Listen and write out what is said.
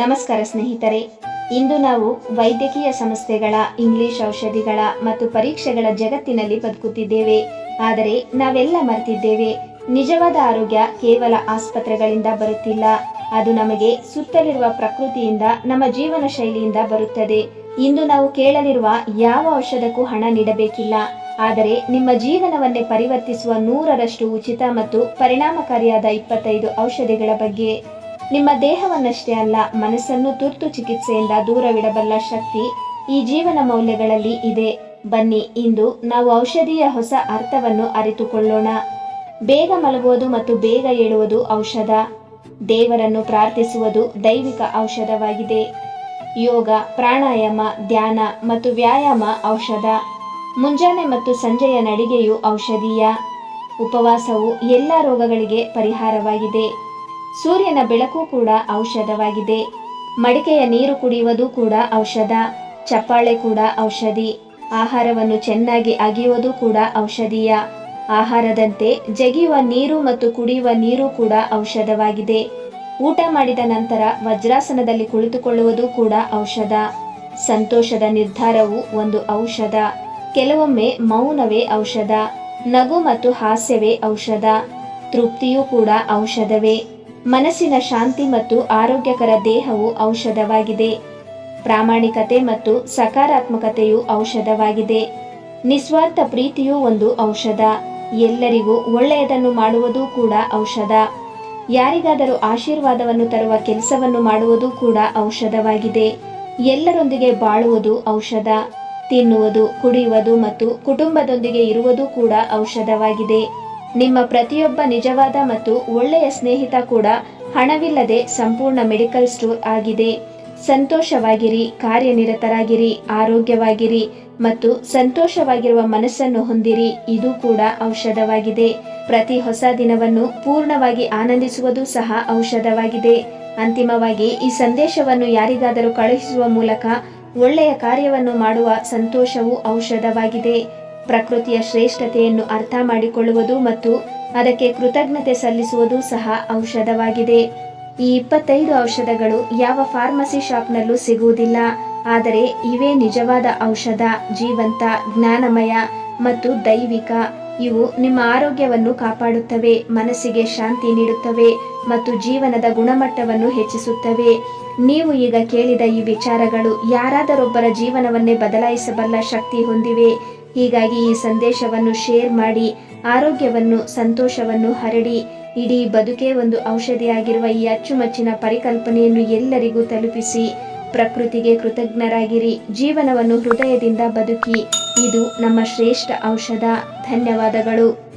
ನಮಸ್ಕಾರ ಸ್ನೇಹಿತರೆ, ಇಂದು ನಾವು ವೈದ್ಯಕೀಯ ಸಂಸ್ಥೆಗಳ ಇಂಗ್ಲಿಷ್ ಔಷಧಿಗಳ ಮತ್ತು ಪರೀಕ್ಷೆಗಳ ಜಗತ್ತಿನಲ್ಲಿ ಬದುಕುತ್ತಿದ್ದೇವೆ. ಆದರೆ ನಾವೆಲ್ಲ ಮರೆತಿದ್ದೇವೆ. ನಿಜವಾದ ಆರೋಗ್ಯ ಕೇವಲ ಆಸ್ಪತ್ರೆಗಳಿಂದ ಬರುತ್ತಿಲ್ಲ. ಅದು ನಮಗೆ ಸುತ್ತಲಿರುವ ಪ್ರಕೃತಿಯಿಂದ, ನಮ್ಮ ಜೀವನ ಶೈಲಿಯಿಂದ ಬರುತ್ತದೆ. ಇಂದು ನಾವು ಕೇಳಲಿರುವ ಯಾವ ಔಷಧಕ್ಕೂ ಹಣ ನೀಡಬೇಕಿಲ್ಲ. ಆದರೆ ನಿಮ್ಮ ಜೀವನವನ್ನೇ ಪರಿವರ್ತಿಸುವ ನೂರರಷ್ಟು ಉಚಿತ ಮತ್ತು ಪರಿಣಾಮಕಾರಿಯಾದ ಇಪ್ಪತ್ತೈದು ಔಷಧಿಗಳ ಬಗ್ಗೆ. ನಿಮ್ಮ ದೇಹವನ್ನಷ್ಟೇ ಅಲ್ಲ, ಮನಸ್ಸನ್ನು ತುರ್ತು ಚಿಕಿತ್ಸೆಯಿಂದ ದೂರವಿಡಬಲ್ಲ ಶಕ್ತಿ ಈ ಜೀವನ ಮೌಲ್ಯಗಳಲ್ಲಿ ಇದೆ. ಬನ್ನಿ, ಇಂದು ನಾವು ಔಷಧಿಯ ಹೊಸ ಅರ್ಥವನ್ನು ಅರಿತುಕೊಳ್ಳೋಣ. ಬೇಗ ಮಲಗುವುದು ಮತ್ತು ಬೇಗ ಏಳುವುದು ಔಷಧ. ದೇವರನ್ನು ಪ್ರಾರ್ಥಿಸುವುದು ದೈವಿಕ ಔಷಧವಾಗಿದೆ. ಯೋಗ, ಪ್ರಾಣಾಯಾಮ, ಧ್ಯಾನ ಮತ್ತು ವ್ಯಾಯಾಮ ಔಷಧ. ಮುಂಜಾನೆ ಮತ್ತು ಸಂಜೆಯ ನಡಿಗೆಯು ಔಷಧೀಯ. ಉಪವಾಸವು ಎಲ್ಲ ರೋಗಗಳಿಗೆ ಪರಿಹಾರವಾಗಿದೆ. ಸೂರ್ಯನ ಬೆಳಕು ಕೂಡ ಔಷಧವಾಗಿದೆ. ಮಡಿಕೆಯ ನೀರು ಕುಡಿಯುವುದು ಕೂಡ ಔಷಧ. ಚಪ್ಪಾಳೆ ಕೂಡ ಔಷಧಿ. ಆಹಾರವನ್ನು ಚೆನ್ನಾಗಿ ಅಗಿಯುವುದು ಕೂಡ ಔಷಧೀಯ. ಆಹಾರದಂತೆ ಜಗಿಯುವ ನೀರು ಮತ್ತು ಕುಡಿಯುವ ನೀರು ಕೂಡ ಔಷಧವಾಗಿದೆ. ಊಟ ಮಾಡಿದ ನಂತರ ವಜ್ರಾಸನದಲ್ಲಿ ಕುಳಿತುಕೊಳ್ಳುವುದು ಕೂಡ ಔಷಧ. ಸಂತೋಷದ ನಿರ್ಧಾರವು ಒಂದು ಔಷಧ. ಕೆಲವೊಮ್ಮೆ ಮೌನವೇ ಔಷಧ. ನಗು ಮತ್ತು ಹಾಸ್ಯವೇ ಔಷಧ. ತೃಪ್ತಿಯೂ ಕೂಡ ಔಷಧವೇ. ಮನಸ್ಸಿನ ಶಾಂತಿ ಮತ್ತು ಆರೋಗ್ಯಕರ ದೇಹವು ಔಷಧವಾಗಿದೆ. ಪ್ರಾಮಾಣಿಕತೆ ಮತ್ತು ಸಕಾರಾತ್ಮಕತೆಯು ಔಷಧವಾಗಿದೆ. ನಿಸ್ವಾರ್ಥ ಪ್ರೀತಿಯೂ ಒಂದು ಔಷಧ. ಎಲ್ಲರಿಗೂ ಒಳ್ಳೆಯದನ್ನು ಮಾಡುವುದು ಕೂಡ ಔಷಧ. ಯಾರಿಗಾದರೂ ಆಶೀರ್ವಾದವನ್ನು ತರುವ ಕೆಲಸವನ್ನು ಮಾಡುವುದು ಕೂಡ ಔಷಧವಾಗಿದೆ. ಎಲ್ಲರೊಂದಿಗೆ ಬಾಳುವುದು ಔಷಧ. ತಿನ್ನುವುದು, ಕುಡಿಯುವುದು ಮತ್ತು ಕುಟುಂಬದೊಂದಿಗೆ ಇರುವುದು ಕೂಡ ಔಷಧವಾಗಿದೆ. ನಿಮ್ಮ ಪ್ರತಿಯೊಬ್ಬ ನಿಜವಾದ ಮತ್ತು ಒಳ್ಳೆಯ ಸ್ನೇಹಿತ ಕೂಡ ಹಣವಿಲ್ಲದೆ ಸಂಪೂರ್ಣ ಮೆಡಿಕಲ್ ಸ್ಟೋರ್ ಆಗಿದೆ. ಸಂತೋಷವಾಗಿರಿ, ಕಾರ್ಯನಿರತರಾಗಿರಿ, ಆರೋಗ್ಯವಾಗಿರಿ ಮತ್ತು ಸಂತೋಷವಾಗಿರುವ ಮನಸ್ಸನ್ನು ಹೊಂದಿರಿ. ಇದು ಕೂಡ ಔಷಧವಾಗಿದೆ. ಪ್ರತಿ ಹೊಸ ದಿನವನ್ನು ಪೂರ್ಣವಾಗಿ ಆನಂದಿಸುವುದು ಸಹ ಔಷಧವಾಗಿದೆ. ಅಂತಿಮವಾಗಿ ಈ ಸಂದೇಶವನ್ನು ಯಾರಿಗಾದರೂ ಕಳುಹಿಸುವ ಮೂಲಕ ಒಳ್ಳೆಯ ಕಾರ್ಯವನ್ನು ಮಾಡುವ ಸಂತೋಷವು ಔಷಧವಾಗಿದೆ. ಪ್ರಕೃತಿಯ ಶ್ರೇಷ್ಠತೆಯನ್ನು ಅರ್ಥ ಮಾಡಿಕೊಳ್ಳುವುದು ಮತ್ತು ಅದಕ್ಕೆ ಕೃತಜ್ಞತೆ ಸಲ್ಲಿಸುವುದು ಸಹ ಔಷಧವಾಗಿದೆ. ಈ ಇಪ್ಪತ್ತೈದು ಔಷಧಗಳು ಯಾವ ಫಾರ್ಮಸಿ ಶಾಪ್ನಲ್ಲೂ ಸಿಗುವುದಿಲ್ಲ. ಆದರೆ ಇವೇ ನಿಜವಾದ ಔಷಧ, ಜೀವಂತ, ಜ್ಞಾನಮಯ ಮತ್ತು ದೈವಿಕ. ಇವು ನಿಮ್ಮ ಆರೋಗ್ಯವನ್ನು ಕಾಪಾಡುತ್ತವೆ, ಮನಸ್ಸಿಗೆ ಶಾಂತಿ ನೀಡುತ್ತವೆ ಮತ್ತು ಜೀವನದ ಗುಣಮಟ್ಟವನ್ನು ಹೆಚ್ಚಿಸುತ್ತವೆ. ನೀವು ಈಗ ಕೇಳಿದ ಈ ವಿಚಾರಗಳು ಯಾರಾದರೊಬ್ಬರ ಜೀವನವನ್ನೇ ಬದಲಾಯಿಸಬಲ್ಲ ಶಕ್ತಿ ಹೊಂದಿವೆ. ಹೀಗಾಗಿ ಈ ಸಂದೇಶವನ್ನು ಶೇರ್ ಮಾಡಿ, ಆರೋಗ್ಯವನ್ನು, ಸಂತೋಷವನ್ನು ಹರಡಿ, ಇಡೀ ಬದುಕೇ ಒಂದು ಔಷಧಿಯಾಗಿರುವ ಈ ಅಚ್ಚುಮಚ್ಚಿನ ಪರಿಕಲ್ಪನೆಯನ್ನು ಎಲ್ಲರಿಗೂ ತಲುಪಿಸಿ. ಪ್ರಕೃತಿಗೆ ಕೃತಜ್ಞರಾಗಿರಿ, ಜೀವನವನ್ನು ಹೃದಯದಿಂದ ಬದುಕಿ, ಇದು ನಮ್ಮ ಶ್ರೇಷ್ಠ ಔಷಧ. ಧನ್ಯವಾದಗಳು.